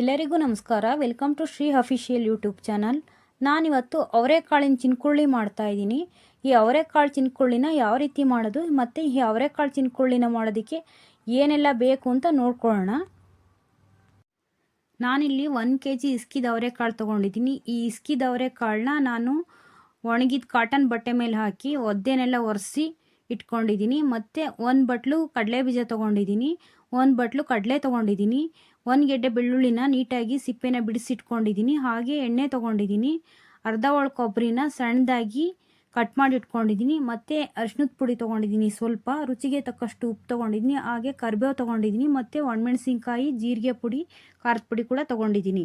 ಎಲ್ಲರಿಗೂ ನಮಸ್ಕಾರ. Welcome to Shri official YouTube channel. ನಾನಿವತ್ತು ಅವರೆಕಾಳಿನ ಚಿನ್ಕುಳ್ಳಿ ಮಾಡ್ತಾ ಇದ್ದೀನಿ. ಈ ಅವರೆಕಾಳು ಚಿನ್ಕುಳ್ಳಿನ ಯಾವ ರೀತಿ ಮಾಡೋದು ಮತ್ತು ಈ ಅವರೆಕಾಳು ಚಿನ್ಕುಳ್ಳಿನ ಮಾಡೋದಕ್ಕೆ ಏನೆಲ್ಲ ಬೇಕು ಅಂತ ನೋಡ್ಕೊಳ್ಳೋಣ. ನಾನಿಲ್ಲಿ ಒನ್ ಕೆ ಜಿ ಇಸ್ಕಿದ ಅವರೆಕಾಳು ತೊಗೊಂಡಿದ್ದೀನಿ. ಈ ಇಸ್ಕಿದ ಅವರೆಕಾಳನ್ನ ನಾನು ಒಣಗಿದ ಕಾಟನ್ ಬಟ್ಟೆ ಮೇಲೆ ಹಾಕಿ ಒದ್ದೆನೆಲ್ಲ ಒರೆಸಿ ಇಟ್ಕೊಂಡಿದ್ದೀನಿ. ಮತ್ತು ಒಂದು ಬಟ್ಲು ಕಡಲೆ ಬೀಜ ತೊಗೊಂಡಿದ್ದೀನಿ. ಒಂದು ಬಟ್ಲು ಕಡಲೆ ತೊಗೊಂಡಿದ್ದೀನಿ. ಒಂದು ಗೆಡ್ಡೆ ಬೆಳ್ಳುಳ್ಳಿನ ನೀಟಾಗಿ ಸಿಪ್ಪೆನ ಬಿಡಿಸಿಟ್ಕೊಂಡಿದ್ದೀನಿ ಹಾಗೆ ಎಣ್ಣೆ ತೊಗೊಂಡಿದ್ದೀನಿ ಅರ್ಧ ಒಳ ಕೊಬ್ಬರಿನ ಸಣ್ಣದಾಗಿ ಕಟ್ ಮಾಡಿ ಇಟ್ಕೊಂಡಿದ್ದೀನಿ ಮತ್ತು ಅರ್ಶಿನದ ಪುಡಿ ತೊಗೊಂಡಿದ್ದೀನಿ ಸ್ವಲ್ಪ, ರುಚಿಗೆ ತಕ್ಕಷ್ಟು ಉಪ್ಪು ತೊಗೊಂಡಿದ್ದೀನಿ ಹಾಗೆ ಕರಿಬೇವು ತೊಗೊಂಡಿದ್ದೀನಿ ಮತ್ತು ಒಣಮೆಣಸಿನ್ಕಾಯಿ, ಜೀರಿಗೆ ಪುಡಿ, ಖಾರದ ಪುಡಿ ಕೂಡ ತೊಗೊಂಡಿದ್ದೀನಿ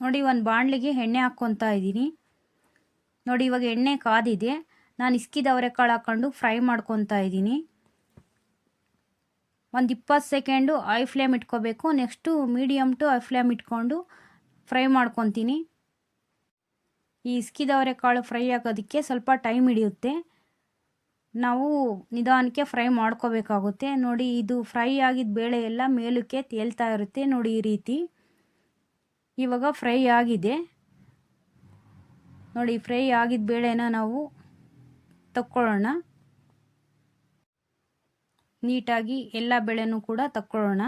ನೋಡಿ, ಒಂದು ಬಾಣಲಿಗೆ ಎಣ್ಣೆ ಹಾಕ್ಕೊತಾ ಇದ್ದೀನಿ ನೋಡಿ, ಇವಾಗ ಎಣ್ಣೆ ಕಾದಿದೆ. ನಾನು ಇಸ್ಕಿದ ಅವರೆಕಾಳು ಹಾಕ್ಕೊಂಡು ಫ್ರೈ ಮಾಡ್ಕೊತಾ ಇದ್ದೀನಿ ಒಂದು ಇಪ್ಪತ್ತು ಸೆಕೆಂಡು ಐ ಫ್ಲೇಮ್ ಇಟ್ಕೋಬೇಕು. Next medium to high flame ಇಟ್ಕೊಂಡು ಫ್ರೈ ಮಾಡ್ಕೊತೀನಿ. ಈ ಇಸ್ಕಿದವರೆ ಕಾಳು ಫ್ರೈ ಆಗೋದಕ್ಕೆ ಸ್ವಲ್ಪ ಟೈಮ್ ಹಿಡಿಯುತ್ತೆ. ನಾವು ನಿಧಾನಕ್ಕೆ ಫ್ರೈ ಮಾಡ್ಕೋಬೇಕಾಗುತ್ತೆ. ನೋಡಿ, ಇದು ಫ್ರೈ ಆಗಿದ್ದ ಬೇಳೆ ಎಲ್ಲ ಮೇಲಕ್ಕೆ ತೇಲ್ತಾ ಇರುತ್ತೆ. ನೋಡಿ, ಈ ರೀತಿ. ಇವಾಗ ಫ್ರೈ ಆಗಿದೆ. ನೋಡಿ ಫ್ರೈ ಆಗಿದ್ದ ಬೇಳೆನ ನಾವು ತಕ್ಕೊಳ್ಳೋಣ. ನೀಟಾಗಿ ಎಲ್ಲ ಬೆಳೆನೂ ಕೂಡ ತಕ್ಕೊಳ್ಳೋಣ.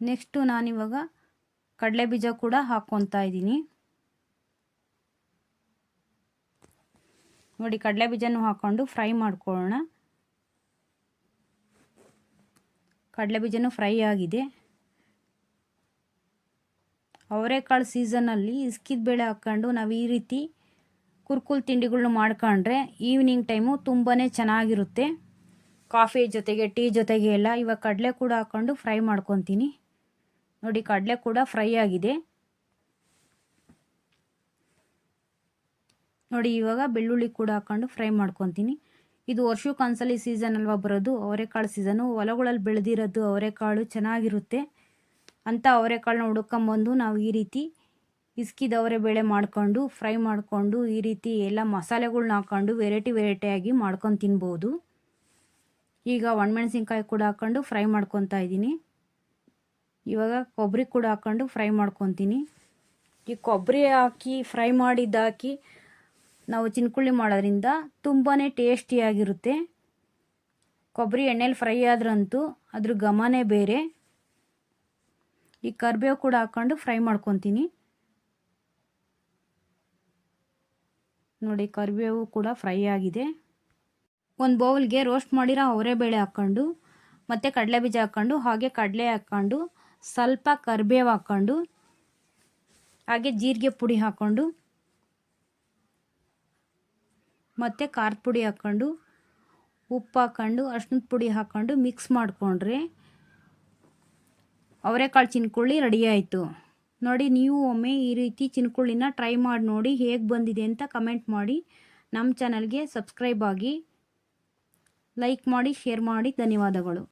ನೆಕ್ಸ್ಟು ನಾನಿವಾಗ ಕಡಲೆ ಬೀಜ ಕೂಡ ಹಾಕ್ಕೊತಾ ಇದ್ದೀನಿ. ನೋಡಿ, ಕಡಲೆ ಬೀಜನೂ ಹಾಕ್ಕೊಂಡು ಫ್ರೈ ಮಾಡ್ಕೊಳ್ಳೋಣ. ಕಡಲೆ ಬೀಜನೂ ಫ್ರೈ ಆಗಿದೆ. ಅವರೆಕಾಳು ಸೀಸನಲ್ಲಿ ಇಸ್ಕಿದ ಬೇಳೆ ಹಾಕ್ಕೊಂಡು ನಾವು ಈ ರೀತಿ ಕುರ್ಕುಲ್ ತಿಂಡಿಗಳ್ನ ಮಾಡ್ಕೊಂಡ್ರೆ ಈವ್ನಿಂಗ್ ಟೈಮು ತುಂಬಾ ಚೆನ್ನಾಗಿರುತ್ತೆ. ಕಾಫಿ ಜೊತೆಗೆ ಟೀ ಜೊತೆಗೆ ಎಲ್ಲ ಇವಾಗ ಕಡಲೆ ಕೂಡ ಹಾಕ್ಕೊಂಡು ಫ್ರೈ ಮಾಡ್ಕೊತೀನಿ. ನೋಡಿ, ಕಡಲೆ ಕೂಡ ಫ್ರೈ ಆಗಿದೆ. ನೋಡಿ, ಇವಾಗ ಬೆಳ್ಳುಳ್ಳಿ ಕೂಡ ಹಾಕ್ಕೊಂಡು ಫ್ರೈ ಮಾಡ್ಕೊತೀನಿ. ಇದು ವರ್ಷಕ್ಕೊಂದ್ಸಲಿ ಸೀಸನ್ ಅಲ್ವಾ ಬರೋದು? ಅವರೆಕಾಳು ಸೀಸನು ಹೊಲಗಳಲ್ಲಿ ಬೆಳೆದಿರೋದು ಅವರೆಕಾಳು ಚೆನ್ನಾಗಿರುತ್ತೆ. ಅಂತ ಅವರೆಕಾಳನ್ನ ಹುಡ್ಕೊಂಬಂದು ನಾವು ಈ ರೀತಿ ಇಸ್ಕಿದವರೆ ಬೇಳೆ ಮಾಡಿಕೊಂಡು, ಫ್ರೈ ಮಾಡಿಕೊಂಡು, ಈ ರೀತಿ ಎಲ್ಲ ಮಸಾಲೆಗಳ್ನ ಹಾಕ್ಕೊಂಡು ವೆರೈಟಿ ವೆರೈಟಿಯಾಗಿ ಮಾಡ್ಕೊಂಡು ತಿನ್ಬೋದು. ಈಗ ಒಣಮೆಣಸಿನ್ಕಾಯಿ ಕೂಡ ಹಾಕ್ಕೊಂಡು ಫ್ರೈ ಮಾಡ್ಕೊತಾ ಇದ್ದೀನಿ. ಇವಾಗ ಕೊಬ್ಬರಿ ಕೂಡ ಹಾಕ್ಕೊಂಡು ಫ್ರೈ ಮಾಡ್ಕೊತೀನಿ. ಈ ಕೊಬ್ಬರಿ ಹಾಕಿ, ಫ್ರೈ ಮಾಡಿದ್ದಾಕಿ ನಾವು ಚಿನ್ಕುಳ್ಳಿ ಮಾಡೋದ್ರಿಂದ ತುಂಬಾ ಟೇಸ್ಟಿಯಾಗಿರುತ್ತೆ ಕೊಬ್ಬರಿ ಎಣ್ಣೆಲಿ ಫ್ರೈ ಆದ್ರಂತೂ ಅದ್ರ ಘಮನೇ ಬೇರೆ. ಈ ಕರಿಬೇವು ಕೂಡ ಹಾಕ್ಕೊಂಡು ಫ್ರೈ ಮಾಡ್ಕೊತೀನಿ. ನೋಡಿ, ಕರಿಬೇವು ಕೂಡ ಫ್ರೈ ಆಗಿದೆ. ಒಂದು ಬೌಲ್ಗೆ ರೋಸ್ಟ್ ಮಾಡಿರೋ ಅವರೆಬೇಳೆ ಹಾಕ್ಕೊಂಡು, ಮತ್ತು ಕಡಲೆ ಬೀಜ ಹಾಕ್ಕೊಂಡು, ಹಾಗೆ ಕಡಲೆ ಹಾಕ್ಕೊಂಡು, ಸ್ವಲ್ಪ ಕರಿಬೇವು ಹಾಕ್ಕೊಂಡು, ಹಾಗೆ ಜೀರಿಗೆ ಪುಡಿ ಹಾಕ್ಕೊಂಡು, ಮತ್ತು ಖಾರದ ಪುಡಿ ಹಾಕ್ಕೊಂಡು, ಉಪ್ಪು ಹಾಕ್ಕೊಂಡು ಅರ್ಶಿನದ ಪುಡಿ ಹಾಕ್ಕೊಂಡು ಮಿಕ್ಸ್ ಮಾಡಿಕೊಂಡ್ರೆ ಅವರೆಕಾಳು ಚಿನ್ಕೊಳ್ಳಿ ರೆಡಿ ಆಯಿತು. ನೋಡಿ, ನೀವು ಒಮ್ಮೆ ಈ ರೀತಿ ಚಿನ್ಕುಳ್ಳಿನ ಟ್ರೈ ಮಾಡಿ ನೋಡಿ ಹೇಗೆ ಬಂದಿದೆ ಅಂತ ಕಮೆಂಟ್ ಮಾಡಿ. ನಮ್ಮ ಚಾನಲ್ಗೆ ಸಬ್ಸ್ಕ್ರೈಬ್ ಆಗಿ ಲೈಕ್ ಮಾಡಿ ಶೇರ್ ಮಾಡಿ. ಧನ್ಯವಾದಗಳು.